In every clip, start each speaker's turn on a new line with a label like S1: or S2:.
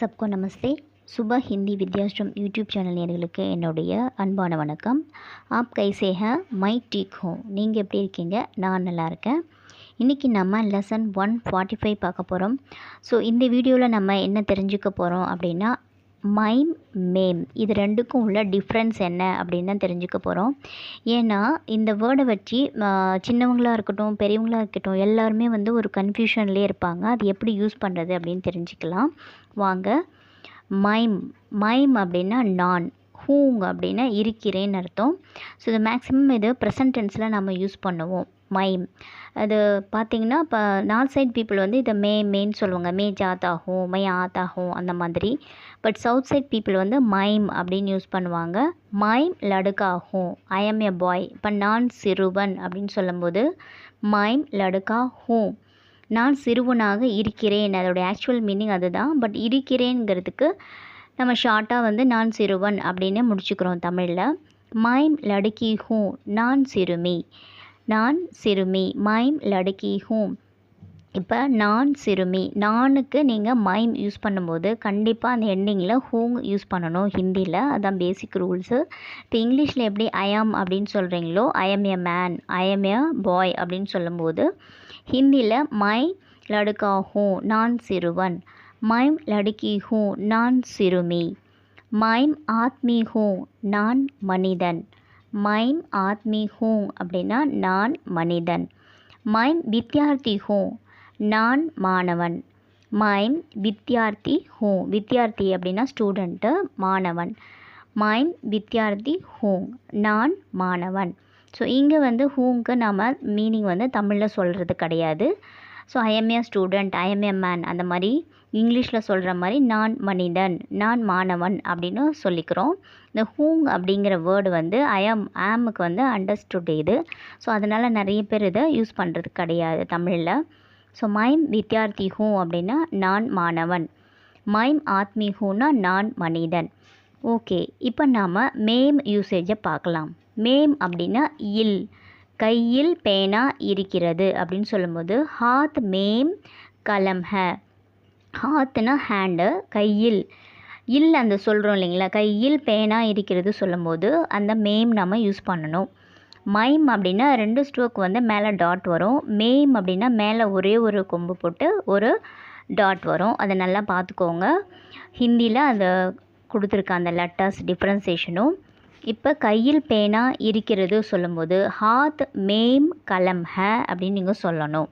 S1: சப்கோ நமஸ்தே. சுப Hindi Vidyashram YouTube channel நேர்களுக்கு என்னுடைய அன்பான வணக்கம். ஆப் கைசேக மை டீக் ஹோம் நீங்கள் எப்படி இருக்கீங்க? நான் நல்லா இருக்கேன். இன்றைக்கி நம்ம லெசன் ஒன் ஃபார்ட்டி ஃபைவ் பார்க்க போகிறோம் ஸோ இந்த வீடியோவில் நம்ம என்ன தெரிஞ்சுக்க போகிறோம் அப்படின்னா மைம் மேம். இது ரெண்டுக்கும் உள்ள டிஃப்ரென்ஸ் என்ன அப்படின்னு தான் தெரிஞ்சுக்க போகிறோம் ஏன்னா இந்த வேர்டை வச்சு சின்னவங்களாக இருக்கட்டும் பெரியவங்களாக இருக்கட்டும் எல்லாருமே வந்து ஒரு கன்ஃபியூஷன்லேயே இருப்பாங்க. அது எப்படி யூஸ் பண்ணுறது அப்படின்னு தெரிஞ்சுக்கலாம். வாங்க. மைம். மைம் அப்படின்னா நான். ஹூங் அப்படின்னா இருக்கிறேன்னு அர்த்தம். ஸோ இது மேக்ஸிமம் இது ப்ரெசன்ட் டென்ஸில் நம்ம யூஸ் பண்ணுவோம். மைம் அது பார்த்தீங்கன்னா இப்போ நார்த் சைட் பீப்புள் வந்து இதை மே மேன்னு சொல்லுவாங்க. மே ஜாத்தாகும் மை ஆத்தாகும் அந்த மாதிரி. பட் சவுத் சைட் பீப்புள் வந்து மைம் அப்படின்னு யூஸ் பண்ணுவாங்க. மைம் லடுக்காகும். ஐ எம் எ பாய் இப்போ நான் சிறுவன் அப்படின்னு சொல்லும்போது மைம் லடுக்கா ஹூ நான் சிறுவனாக இருக்கிறேன். அதோடைய ஆக்சுவல் மீனிங் அதுதான். பட் இருக்கிறேங்கிறதுக்கு நம்ம ஷார்ட்டாக வந்து நான் சிறுவன் அப்படின்னு முடிச்சுக்கிறோம் தமிழில். மைம் லடுக்கி ஹூ நான் சிறுமி. நான் சிறுமி மைம் லடுக்கி ஹூம். இப்போ நான் சிறுமி நானுக்கு நீங்கள் மைம் யூஸ் பண்ணும்போது கண்டிப்பாக அந்த எண்டிங்கில் ஹூங் யூஸ் பண்ணணும் ஹிந்தியில் அதான் பேசிக் ரூல்ஸு இப்போ இங்கிலீஷில் எப்படி ஐஎம் அப்படின்னு சொல்கிறீங்களோ I'm a man I'm a boy அப்படின்னு சொல்லும்போது ஹிந்தியில் மை லடுக்கா ஹூ நான் சிறுவன். மைம் லடுக்கி ஹூ நான் சிறுமி. மைம் ஆத்மி ஹூ நான் மனிதன். மைம் ஆத்மி ஹூ அப்படின்னா நான் மனிதன். மைம் வித்யார்த்தி ஹூ நான் மாணவன். மைம் வித்யார்த்தி ஹூ வித்யார்த்தி அப்படின்னா ஸ்டூடெண்ட்டு மாணவன். மைம் வித்யார்த்தி ஹூ நான் மாணவன். ஸோ இங்கே வந்து ஹூங்க்கு நாம் மீனிங் வந்து தமிழில் சொல்கிறது கிடையாது. So I'm a a student I'm a man அந்த மாதிரி இங்கிலீஷில் சொல்கிற மாதிரி நான் மனிதன் நான் மாணவன் அப்படின்னு சொல்லிக்கிறோம். இந்த ஹூங் அப்படிங்கிற வேர்டு வந்து ஐஎம் ஆமுக்கு வந்து அண்டர்ஸ்டுட் இது. ஸோ அதனால் நிறைய பேர் இதை யூஸ் பண்ணுறது கிடையாது தமிழில். ஸோ மைம் வித்யார்த்தி ஹூ அப்படின்னா நான் மாணவன். மைம் ஆத்மி ஹூனா நான் மனிதன். ஓகே இப்போ நாம் மேம் யூசேஜை பார்க்கலாம். மேம் அப்படின்னா இல். கையில் பேனா இருக்கிறது அப்படின்னு சொல்லும்போது ஹாத் மேம் கலம் ஹ. ஹாத்னா ஹேண்டு கையில். இல்லை அந்த சொல்கிறோம் இல்லைங்களா? கையில் பேனா இருக்கிறது சொல்லும்போது அந்த மேம் நம்ம யூஸ் பண்ணணும். மைம் அப்படின்னா ரெண்டு ஸ்ட்ரோக் வந்து மேலே டாட் வரும். மேம் அப்படின்னா மேலே ஒரே ஒரு கொம்பு போட்டு ஒரு டாட் வரும். அதை நல்லா பார்த்துக்கோங்க. ஹிந்தியில் அதை கொடுத்துருக்க அந்த லெட்டர்ஸ் டிஃப்ரென்சேஷனும் இப்போ கையில் பேனா இருக்கிறது சொல்லும்போது ஹாத் மேம் கலம் ஹ அப்படின்னு நீங்கள் சொல்லணும்.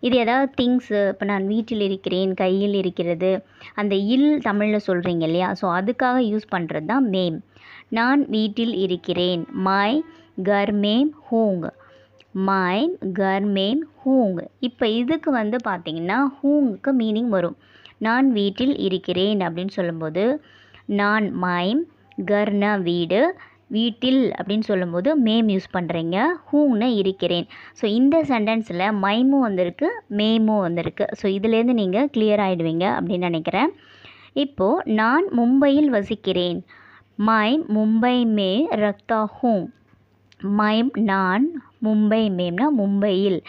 S1: இது ஏதாவது திங்ஸு இப்போ நான் வீட்டில் இருக்கிறேன் கையில் இருக்கிறது அந்த இல் தமிழில் சொல்கிறீங்க இல்லையா? ஸோ அதுக்காக யூஸ் பண்ணுறது தான் மேம். நான் வீட்டில் இருக்கிறேன். மை கர்மேம் ஹூங். மை கர் மேம் ஹூங். இப்போ இதுக்கு வந்து பார்த்திங்கன்னா ஹூங்குக்கு மீனிங் வரும். நான் வீட்டில் இருக்கிறேன் அப்படின்னு சொல்லும்போது நான் மைம் கர்னா வீடு. வீட்டில் அப்படின்னு சொல்லும்போது மேம் யூஸ் பண்ணுறீங்க ஹூன்னு இருக்கிறேன். ஸோ இந்த சென்டென்ஸில் மைமும் வந்திருக்கு மேமும் வந்திருக்கு. ஸோ இதுலேருந்து நீங்கள் கிளியர் ஆகிடுவீங்க அப்படின்னு நினைக்கிறேன். இப்போது நான் மும்பையில் வசிக்கிறேன். மைம் மும்பை மே ரக்தா ஹூங் மைம் நான் மும்பை மேம்னா மும்பையில்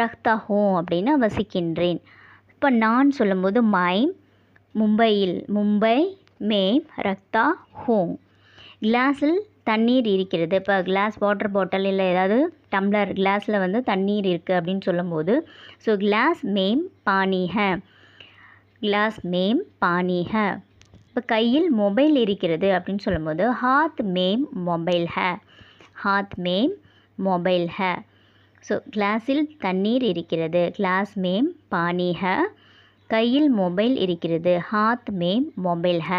S1: ரக்தா ஹோம் அப்படின்னா வசிக்கின்றேன். இப்போ நான் சொல்லும்போது மைம் மும்பையில் மும்பை மேம் ரக்தா ஹூங் கிளாஸில் தண்ணீர் இருக்கிறது. இப்போ கிளாஸ் வாட்டர் பாட்டில் இல்லை ஏதாவது டம்ளர் கிளாஸில் வந்து தண்ணீர் இருக்குது அப்படின்னு சொல்லும்போது ஸோ கிளாஸ் மேம் பானி ஹ கிளாஸ் மேம் பானி ஹ இப்போ கையில் மொபைல் இருக்கிறது அப்படின்னு சொல்லும்போது ஹாத் மேம் மொபைல் ஹ ஹாத் மேம் மொபைல் ஹ ஸோ கிளாஸில் தண்ணீர் இருக்கிறது. கிளாஸ் மேம் பானி ஹ கையில் மொபைல் இருக்கிறது. ஹாத் மேம் மொபைல் ஹ.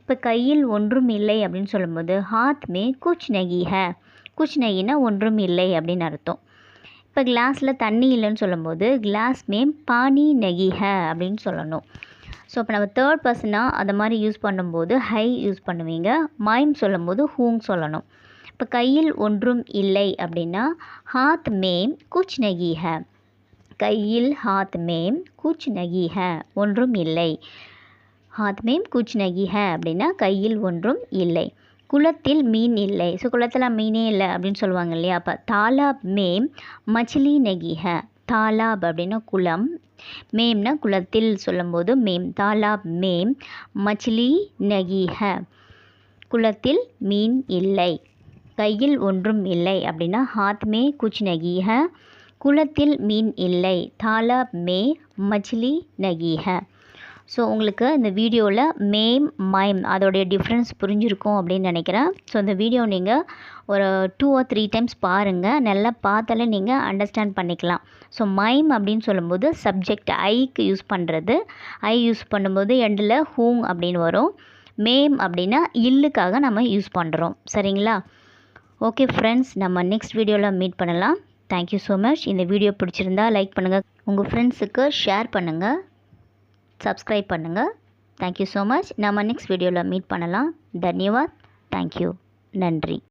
S1: இப்போ கையில் ஒன்றும் இல்லை அப்படின்னு சொல்லும்போது ஹாத் மே குச் நகி ஹ. குச் நகினா ஒன்றும் இல்லை அப்படின்னு அர்த்தம். இப்போ கிளாஸில் தண்ணி இல்லைன்னு சொல்லும்போது கிளாஸ் மேம் பானி நகி ஹ அப்படின்னு சொல்லணும். ஸோ இப்போ நம்ம தேர்ட் பர்சனாக அதை மாதிரி யூஸ் பண்ணும்போது ஹை யூஸ் பண்ணுவீங்க. மைம் சொல்லும்போது ஹூங் சொல்லணும். இப்போ கையில் ஒன்றும் இல்லை அப்படின்னா ஹாத் மேம் குச் நகி ஹ. கையில் ஹாத் மேம் குச் நகி ஹ ஒன்றும் இல்லை. ஹாத் மேம் குச் நகி ஹ அப்படின்னா கையில் ஒன்றும் இல்லை. குளத்தில் மீன் இல்லை. ஸோ குளத்தில் மீனே இல்லை அப்படின்னு சொல்லுவாங்க இல்லையா? அப்போ தாலாப் மேம் மச்சிலி நகி ஹ தாலாப் அப்படின்னா குளம். மேம்னா குளத்தில் சொல்லும்போது மேம். தாலாப் மேம் மச்லி நகி ஹ குளத்தில் மீன் இல்லை. கையில் ஒன்றும் இல்லை அப்படின்னா ஹாத்மே குச் நகி ஹ குளத்தில் மீன் இல்லை. தாலாப் மே மஜ்லி நகீஹ. ஸோ உங்களுக்கு இந்த வீடியோவில் மேம் மைம் அதோடைய டிஃப்ரென்ஸ் புரிஞ்சிருக்கும் அப்படின்னு நினைக்கிறேன். ஸோ இந்த வீடியோ நீங்கள் ஒரு டூ ஆர் த்ரீ டைம்ஸ் பாருங்கள் நல்லா பார்த்தாலே நீங்கள் அண்டர்ஸ்டாண்ட் பண்ணிக்கலாம். ஸோ மைம் அப்படின்னு சொல்லும்போது சப்ஜெக்ட் ஐக்கு யூஸ் பண்ணுறது ஐ யூஸ் பண்ணும்போது எண்டில் ஹூங் அப்படின்னு வரும். மேம் அப்படின்னா இல்லுக்காக நம்ம யூஸ் பண்ணுறோம் சரிங்களா? ஓகே ஃப்ரெண்ட்ஸ் நம்ம நெக்ஸ்ட் வீடியோவில் மீட் பண்ணலாம். தேங்க்யூ ஸோ மச் இந்த வீடியோ பிடிச்சிருந்தா லைக் பண்ணுங்கள் உங்கள் ஃப்ரெண்ட்ஸுக்கு ஷேர் பண்ணுங்கள் சப்ஸ்கிரைப் பண்ணுங்கள் தேங்க்யூ ஸோ மச் நம்ம நெக்ஸ்ட் வீடியோவில் மீட் பண்ணலாம். தன்யவாத். தேங்க்யூ நன்றி.